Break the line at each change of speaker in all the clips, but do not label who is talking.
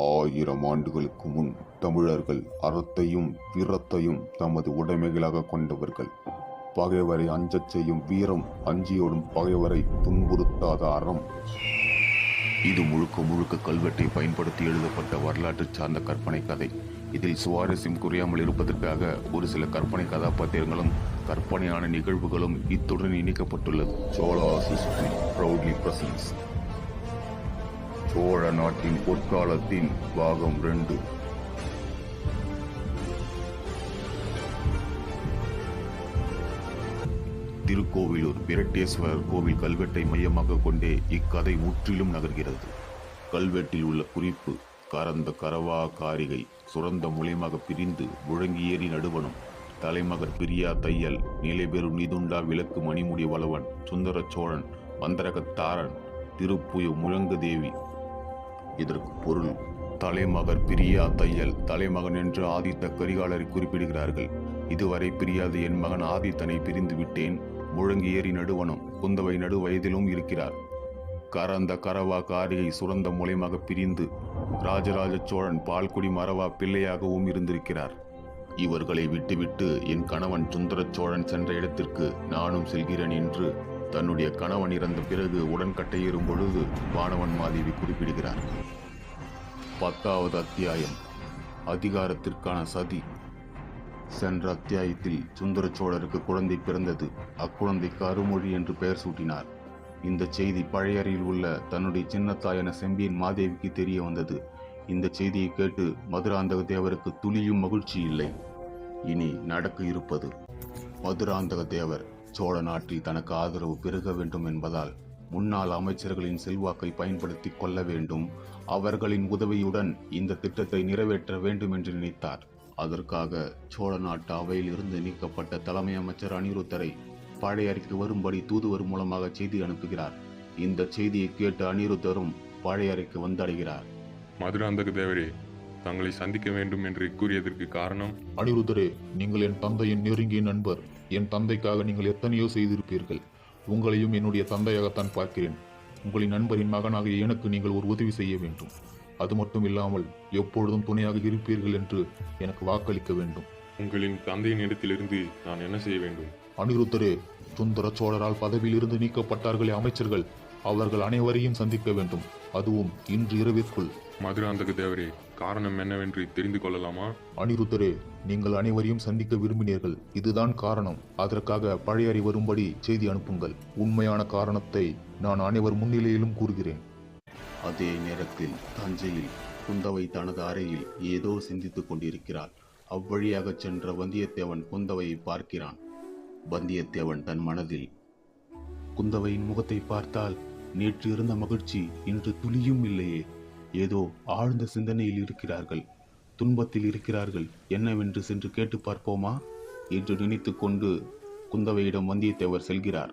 ஆயிரம் ஆண்டுகளுக்கு முன் தமிழர்கள் அறத்தையும் வீரத்தையும் தமது உடைமைகளாக கொண்டவர்கள். பகைவரை அஞ்சச் செய்யும் வீரம் அஞ்சியோடும் பகைவரை துன்புறுத்தாத அறம். இது முழுக்க முழுக்க கல்வெட்டை பயன்படுத்தி எழுதப்பட்ட வரலாற்று சார்ந்த கற்பனை கதை. இதில் சுவாரஸ்யம் குறையாமல் இருப்பதற்காக ஒரு சில கற்பனை கதாபாத்திரங்களும் கற்பனையான நிகழ்வுகளும் இத்துடன் இணைக்கப்பட்டுள்ளது. Cholas history proudly presents Chola நாட்டின் பொற்காலத்தின் பாகம் ரெண்டு. திருக்கோவிலூர் பிரட்டேஸ்வரர் கோவில் கல்வெட்டை மையமாக கொண்டே இக்கதை முற்றிலும் நகர்கிறது. கல்வெட்டில் உள்ள குறிப்பு கரந்த கரவா காரிகை சுரந்த மூலியமாக பிரிந்து முழங்கியேறி நடுவனும் தலைமகர் பிரியா தையல் நிலைபெறும் நிதுண்டா விளக்கு மணிமுடி வளவன் சுந்தர சோழன் மந்தரகத்தாரன் திருப்புயு முழங்குதேவி இதற்கு பொருள் தலைமகர் பிரியா தையல். தலைமகன் என்று ஆதித்த கரிகாலரை குறிப்பிடுகிறார்கள் இதுவரை பிரியாத என் மகன் ஆதித்தனை பிரிந்து விட்டேன் முழங்கி ஏறி நடுவனும் குந்தவை நடு வயதிலும் இருக்கிறார். கரந்த கரவா காரியை சுரந்த மூலயமாக பிரிந்து ராஜராஜ சோழன் பால்குடி மரவா பிள்ளையாகவும் இருந்திருக்கிறார். இவர்களை விட்டுவிட்டு என் கணவன் சுந்தர சோழன் சென்ற இடத்திற்கு நானும் செல்கிறேன் என்று தன்னுடைய கணவன் இறந்த பிறகு உடன்கட்டையேறும் பொழுது வானவன் மாதேவி குறிப்பிடுகிறார். பத்தாவது அத்தியாயம். அதிகாரத்திற்கான சதி. சென்ற அத்தியாயத்தில் சுந்தர சோழருக்கு குழந்தை பிறந்தது. அக்குழந்தைக்கு அருமொழி என்று பெயர் சூட்டினார். இந்த செய்தி பழையறையில் உள்ள தன்னுடைய சின்னத்தாயன செம்பியின் மாதேவிக்கு தெரிய வந்தது. இந்த செய்தியை கேட்டு மதுராந்தக தேவருக்கு துளியும் மகிழ்ச்சி இல்லை. இனி நடக்க இருப்பது மதுராந்தக தேவர். சோழ நாட்டில் தனக்கு ஆதரவு பெருக வேண்டும் என்பதால் முன்னாள் அமைச்சர்களின் செல்வாக்கை பயன்படுத்திக் கொள்ள வேண்டும். அவர்களின் உதவியுடன் இந்த திட்டத்தை நிறைவேற்ற வேண்டும் என்று நினைத்தார். அதற்காக சோழ நாட்டு அவையில் இருந்து நீக்கப்பட்ட தலைமை அமைச்சர் அனிருத்தரை பழையறைக்கு வரும்படி தூதுவர் மூலமாக செய்தி அனுப்புகிறார். இந்த செய்தியை கேட்டு அனிருத்தரும் பழையறைக்கு வந்தடைகிறார்.
மதுராந்தக தேவரே தங்களை சந்திக்க வேண்டும் என்று கூறியதற்கு காரணம்?
அனிருத்தரே நீங்கள் என் தந்தையின் நெருங்கிய நண்பர். என் தந்தைக்காக நீங்கள் எத்தனையோ செய்திருப்பீர்கள். உங்களையும் என்னுடைய தந்தையாகத்தான் பார்க்கிறேன். உங்களின் நண்பரின் மகனாக எனக்கு நீங்கள் ஒரு உதவி செய்ய வேண்டும். அது மட்டும் இல்லாமல் எப்பொழுதும் துணையாக இருப்பீர்கள் என்று எனக்கு வாக்களிக்க வேண்டும்.
உங்களின் தந்தையின் இடத்திலிருந்து நான் என்ன செய்ய வேண்டும்?
அனிருத்தரே சுந்தர சோழரால் பதவியிலிருந்து நீக்கப்பட்டார்களே அமைச்சர்கள். அவர்கள் அனைவரையும் சந்திக்க வேண்டும். அதுவும் இன்று இரவிற்குள்.
மதுராந்தக தேவரே காரணம் என்னவென்று தெரிந்து கொள்ளலாமா?
அனிருத்தரே நீங்கள் அனைவரையும் சந்திக்க விரும்பினீர்கள். இதுதான் காரணம். அதற்காக பழையறை வரும்படி செய்தி அனுப்புங்கள். உண்மையான காரணத்தை நான் அனைவர் முன்னிலையிலும் கூறுகிறேன்.
அதே நேரத்தில் தஞ்சையில் குந்தவை தனது அறையில் ஏதோ சிந்தித்துக் கொண்டிருக்கிறாள். அவ்வழியாக சென்ற வந்தியத்தேவன் குந்தவையை பார்க்கிறான். வந்தியத்தேவன் தன் மனதில் குந்தவையின் முகத்தை பார்த்தால் நேற்று இருந்த மகிழ்ச்சி இன்று துளியும் இல்லையே. ஏதோ ஆழ்ந்த சிந்தனையில் இருக்கிறார்கள். துன்பத்தில் இருக்கிறார்கள். என்னவென்று சென்று கேட்டு பார்ப்போமா? என்று நினைத்து கொண்டு குந்தவையிடம் வந்தியத்தேவர் செல்கிறார்.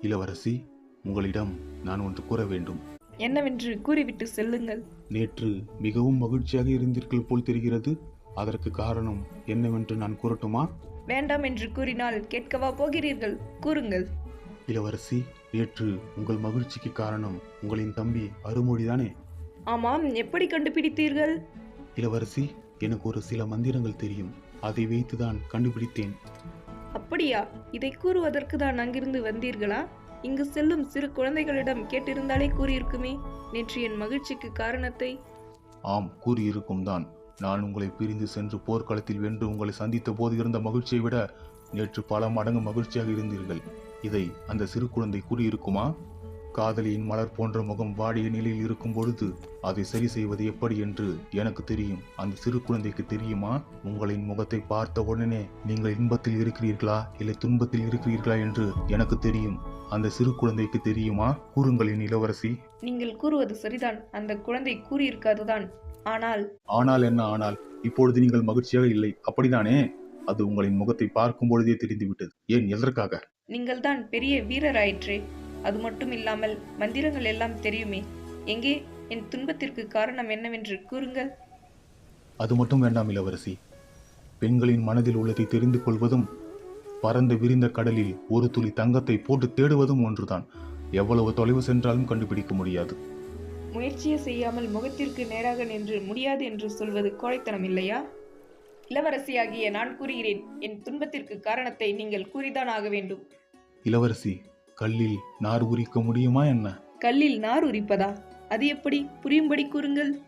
இளவரசி உங்களிடம் நான் ஒன்று கூற வேண்டும்.
என்னவென்று கூறிவிட்டு செல்லுங்கள்.
நேற்று மிகவும் மகிழ்ச்சியாக இருந்தீர்கள் போல் தெரிகிறது. அதற்கு காரணம் என்னவென்று நான் கூறட்டுமா?
வேண்டாம் என்று கூறினால் கேட்கவா போகிறீர்கள்? கூறுங்கள்.
இளவரசி நேற்று உங்கள் மகிழ்ச்சிக்கு காரணம் உங்களின் தம்பி அருமொழிதானே?
ஆமாம் எப்படி கண்டுபிடித்தீர்கள்?
இளவரசி எனக்கு ஒரு சில மந்திரங்கள் தெரியும். அதை வைத்துதான் கண்டுபிடித்தேன்.
அப்படியா? இதை கூறுவதற்கு தான் அங்கிருந்து வந்தீர்களா? இங்கு செல்லும் சிறு குழந்தைகளிடம் கேட்டிருந்தாலே கூறியிருக்குமே நேற்று என் மகிழ்ச்சிக்கு காரணத்தை.
ஆம் கூறியிருக்கும் தான். நான் உங்களை பிரிந்து சென்று போர்க்களத்தில் வென்று உங்களை சந்தித்த போது இருந்த மகிழ்ச்சியை விட நேற்று பல மடங்கு மகிழ்ச்சியாக இருந்தீர்கள். இதை அந்த சிறு குழந்தை கூறியிருக்குமா? காதலியின் மலர் போன்ற முகம் வாடிய நிலையில் இருக்கும் பொழுது அதை சரி செய்வது எப்படி என்று எனக்கு தெரியும். அந்த சிறு குழந்தைக்கு தெரியுமா? உங்களின் முகத்தை பார்த்த உடனே நீங்கள் இன்பத்தில் இருக்கிறீர்களா? இல்லை துன்பத்தில் இருக்கிறீர்களா என்று எனக்கு தெரியும். அந்த சிறு குழந்தைக்கு தெரியுமா? கூறுங்களின் இளவரசி.
நீங்கள் கூறுவது சரிதான். அந்த குழந்தை கூறியிருக்காதுதான். ஆனால்
ஆனால் என்ன ஆனால்? இப்பொழுது நீங்கள் மகிழ்ச்சியாக இல்லை. அப்படிதானே அது உங்களின் முகத்தை பார்க்கும் பொழுதே தெரிந்துவிட்டது. ஏன் எதற்காக?
நீங்கள் தான் பெரிய வீரராயிற்றே. அது மட்டும் இல்லாமல் மந்திரங்கள் எல்லாம் தெரியுமே. எங்கே என் துன்பத்திற்கு காரணம் என்னவென்று கூறுங்கள்.
அது மட்டும் வேண்டாம் இளவரசி. பெண்களின் மனதில் உள்ளதை தெரிந்து கொள்வதும் பறந்து விரிந்த கடலில் ஒரு துளி தங்கத்தை போட்டு தேடுவதும் ஒன்றுதான். எவ்வளவு தொலைவு சென்றாலும் கண்டுபிடிக்க முடியாது.
முயற்சியே செய்யாமல் முகத்திற்கு நேராக நின்று முடியாது என்று சொல்வது கோழைத்தனம் இல்லையா? இளவரசியாகிய நான் கூறுகிறேன். என் துன்பத்திற்கு காரணத்தை நீங்கள் கூறிதான் ஆக வேண்டும்.
இளவரசி கல்லில் நார் உரிக்க முடியுமா என்ன?
கல்லில் நார் உரிப்பதா? அது எப்படி? புரியும்படி கூறுங்கள்.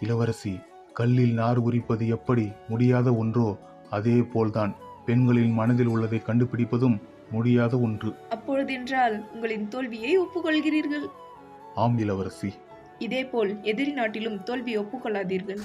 இளவரசி கல்லில் நார் உரிப்பது எப்படி? முடியாத ஒன்றோ? அதே போல்தான். பெண்களின் மனதில் உள்ளதை கண்டுபிடிப்பதும் முடியாத ஒன்று.
அப்பொழுதென்றால் உங்களின் தோல்வியை ஒப்புக்கொள்கிறீர்கள்.
ஆம் இளவரசி.
இதேபோல் எதிரி நாட்டிலும் தோல்வி ஒப்புக்கொள்ளாதீர்கள்.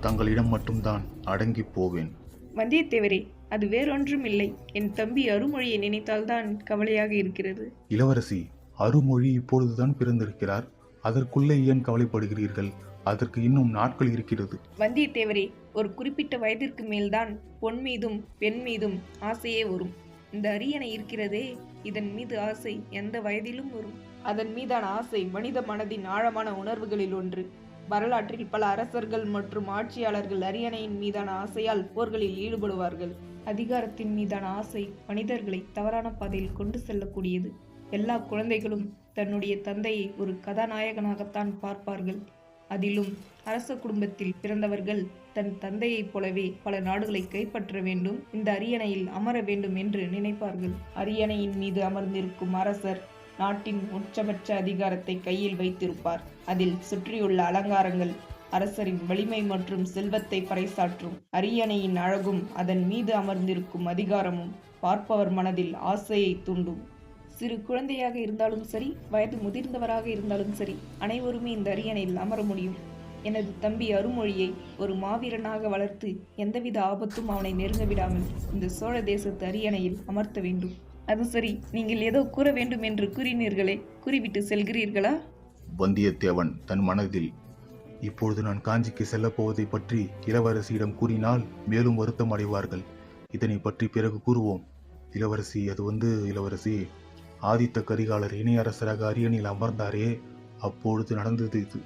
தங்களிடம் மட்டும்தான் அடங்கிப் போவேன்.
வந்தியத்தேவரே அது வேறொன்றும் இல்லை என் தம்பி அருமொழியை நினைத்தால்தான் கவலையாக இருக்கிறது.
இளவரசி அருமொழி இப்பொழுதுதான் பிறந்திருக்கிறார். அதற்குள்ளே ஏன் கவலைப்படுகிறீர்கள்? அதற்கு இன்னும் நாட்கள் இருக்கிறது.
வந்தியத்தேவரே ஒரு குறிப்பிட்ட வயதிற்கு மேல்தான் பொன் மீதும் பெண் மீதும் ஆசையே வரும். இந்த அரியணை இருக்கிறதே இதன் மீது ஆசை எந்த வயதிலும் வரும். அதன் மீதான ஆசை மனித மனதின் ஆழமான உணர்வுகளில் ஒன்று. வரலாற்றில் பல அரசர்கள் மற்றும் ஆட்சியாளர்கள் அரியணையின் மீதான ஆசையால் போர்களில் ஈடுபடுவார்கள். அதிகாரத்தின் மீதான ஆசை மனிதர்களை தவறான பாதையில் கொண்டு செல்லக்கூடியது. எல்லா குழந்தைகளும் தன்னுடைய தந்தையை ஒரு கதாநாயகனாகத்தான் பார்ப்பார்கள். அதிலும் அரச குடும்பத்தில் பிறந்தவர்கள் தன் தந்தையைப் போலவே பல நாடுகளை கைப்பற்ற வேண்டும் இந்த அரியணையில் அமர வேண்டும் என்று நினைப்பார்கள். அரியணையின் மீது அமர்ந்திருக்கும் அரசர் நாட்டின் உச்சபட்ச அதிகாரத்தை கையில் வைத்திருப்பார். அதில் சுற்றியுள்ள அலங்காரங்கள் அரசரின் வலிமை மற்றும் செல்வத்தை பறைசாற்றும் அரியணையின் அழகும் அதன் மீது அமர்ந்திருக்கும் அதிகாரமும் பார்ப்பவர் மனதில் ஆசையை தூண்டும். சிறு குழந்தையாக இருந்தாலும் சரி வயது முதிர்ந்தவராக இருந்தாலும் சரி அனைவருமே இந்த அரியணையில் அமர முடியும். எனது தம்பி அருமொழியை ஒரு மாவீரனாக வளர்த்து எந்தவித ஆபத்தும் அவனை நெருங்க விடாமல் இந்த சோழ தேசத்து அரியணையில் அமர்த்த வேண்டும். அது சரி நீங்கள் ஏதோ கூற வேண்டும் என்று கூறினீர்களே கூறிவிட்டு செல்கிறீர்களா?
வந்தியத்தேவன் தன் மனதில் இப்பொழுது நான் காஞ்சிக்கு செல்லப் போவதை பற்றி இளவரசியிடம் கூறினால் மேலும் வருத்தம் அடைவார்கள். இதனை பற்றி பிறகு கூறுவோம். இளவரசி அது வந்து இளவரசி ஆதித்த கரிகாலர் இணையரசராக அரியணையில் அமர்ந்தாரே. அப்பொழுது நடந்தது இது.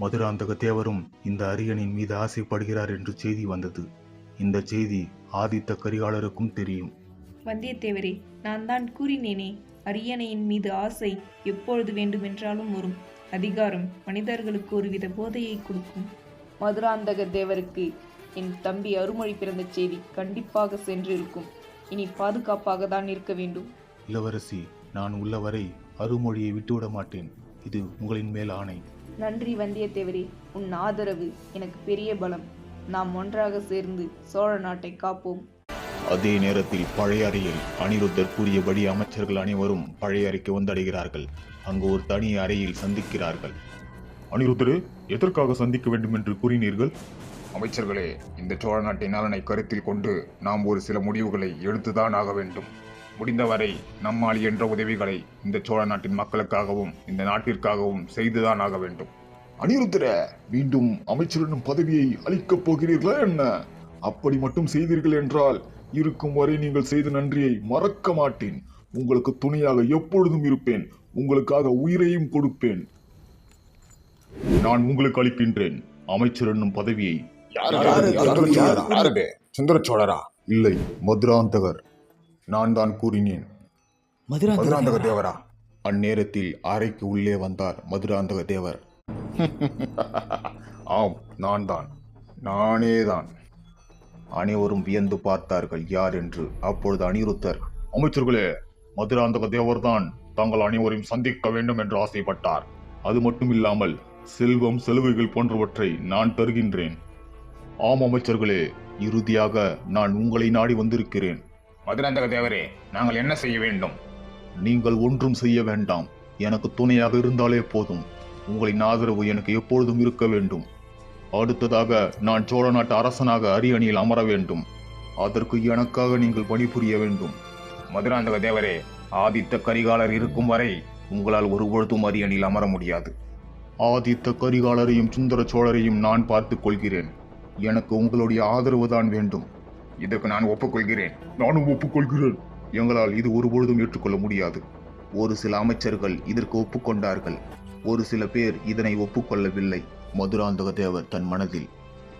மதுராந்தக தேவரும் இந்த அரியணையின் மீது ஆசைப்படுகிறார் என்று செய்தி வந்தது. இந்த செய்தி ஆதித்த கரிகாலருக்கும் தெரியும்.
வந்தியத்தேவரே நான் தான் கூறினேனே. அரியணையின் மீது ஆசை எப்பொழுது வேண்டுமென்றாலும் வரும். அதிகாரம் மனிதர்களுக்கு ஒருவித போதையை கொடுக்கும். மதுராந்தக தேவருக்கு என் தம்பி அருமொழி பிறந்த செய்தி கண்டிப்பாக சென்றிருக்கும். இனி பாதுகாப்பாக தான் இருக்க வேண்டும்.
இளவரசி நான் உள்ளவரை அருமொழியை விட்டுவிட மாட்டேன். இது உங்களின் மேல் ஆணை.
நன்றி வந்தியத்தேவரே. உன் ஆதரவு எனக்கு பெரிய பலம். நாம் ஒன்றாக சேர்ந்து சோழ நாட்டை காப்போம்.
அதே நேரத்தில் பழைய அறையில் அனிருத்தர் கூறியபடி அமைச்சர்கள் அனைவரும் பழைய அறைக்கு வந்தடைகிறார்கள். அங்கு ஒரு தனி அறையில் சந்திக்கிறார்கள்.
அனிருத்தரே எதற்காக சந்திக்க வேண்டும் என்று கூறினீர்கள்?
அமைச்சர்களே இந்த சோழ நாட்டின் நலனை கருத்தில் கொண்டு நாம் ஒரு சில முடிவுகளை எடுத்துதான் ஆக வேண்டும். முடிந்தவரை நம்மால் என்ற உதவிகளை இந்த சோழ நாட்டின் மக்களுக்காகவும் இந்த நாட்டிற்காகவும் செய்துதான் ஆக வேண்டும்.
அனிருத்தர மீண்டும் அமைச்சரிடம் பதவியை அளிக்கப் போகிறீர்களா என்ன? அப்படி மட்டும் செய்தீர்கள் என்றால் இருக்கும் வரை நீங்கள் செய்த நன்றியை மறக்க மாட்டேன். உங்களுக்கு துணையாக எப்பொழுதும் இருப்பேன். உங்களுக்காக உயிரையும் கொடுப்பேன்.
நான் உங்களுக்கு அளிக்கின்றேன். அமைச்சர் என்னும் பதவியை
யாரது சுந்தர சோழரா?
இல்லை மதுராந்தகர். நான் தான் கூறினேன்.
மதுராந்தக தேவரா?
அந்நேரத்தில் அறைக்கு உள்ளே வந்தார் மதுராந்தக தேவர்.
ஆம் நான் தான். நானே தான்.
அனைவரும் வியந்து பார்த்தார்கள். யார் என்று? அப்பொழுது அனிருத்தர்
அமைச்சர்களே மதுராந்தக தேவர்தான். தாங்கள் அனைவரையும் சந்திக்க வேண்டும் என்று ஆசைப்பட்டார். அது மட்டும் இல்லாமல் செல்வம் செலவுகள் போன்றவற்றை நான் தருகின்றேன். ஆம் அமைச்சர்களே இறுதியாக நான் உங்களை நாடி வந்திருக்கிறேன்.
மதுராந்தக தேவரே நாங்கள் என்ன செய்ய வேண்டும்?
நீங்கள் ஒன்றும் செய்ய வேண்டாம். எனக்கு துணையாக இருந்தாலே போதும். உங்களின் ஆதரவு எனக்கு எப்பொழுதும் இருக்க வேண்டும். அடுத்ததாக நான் சோழ நாட்டு அரசனாக அரியணியில் அமர வேண்டும். அதற்கு எனக்காக நீங்கள் பணிபுரிய வேண்டும்.
மதுராந்தக தேவரே ஆதித்த கரிகாலர் இருக்கும் வரை உங்களால் ஒருபொழுதும் அரியணியில் அமர முடியாது.
ஆதித்த கரிகாலரையும் சுந்தர சோழரையும் நான் பார்த்துக் கொள்கிறேன். எனக்கு உங்களுடைய ஆதரவு தான் வேண்டும்.
இதற்கு நான் ஒப்புக்கொள்கிறேன்.
நானும் ஒப்புக்கொள்கிறேன். எங்களால் இது ஒருபொழுதும் ஏற்றுக்கொள்ள முடியாது.
ஒரு சில அமைச்சர்கள் இதற்கு ஒப்புக்கொண்டார்கள். ஒரு சில பேர் இதனை ஒப்புக்கொள்ளவில்லை. மதுராந்தக தேவர் தன் மனதில்.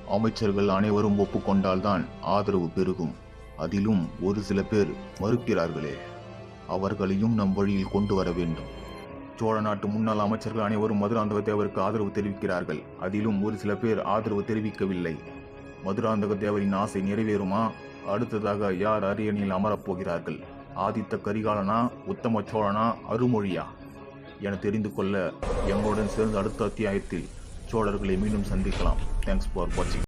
அமைச்சர்கள் அனைவரும் ஒப்புக்கொண்டால்தான் ஆதரவு பெருகும். அதிலும் ஒரு சில பேர் மறுக்கிறார்களே. அவர்களையும் நம் வழியில் கொண்டு வர வேண்டும்.
சோழ நாட்டு முன்னாள் அமைச்சர்கள் அனைவரும் மதுராந்தக தேவருக்கு ஆதரவு தெரிவிக்கிறார்கள். அதிலும் ஒரு சில பேர் ஆதரவு தெரிவிக்கவில்லை. மதுராந்தக தேவரின் ஆசை நிறைவேறுமா? அடுத்ததாக யார் அரியணையில் அமரப்போகிறார்கள் ஆதித்த கரிகாலனா உத்தம சோழனா அருமொழியா? என தெரிந்து கொள்ள எங்களுடன் சேர்ந்து அடுத்த அத்தியாயத்தில் சோழர்களை மீண்டும் சந்திக்கலாம். தேங்க்ஸ் ஃபார் வாட்சிங்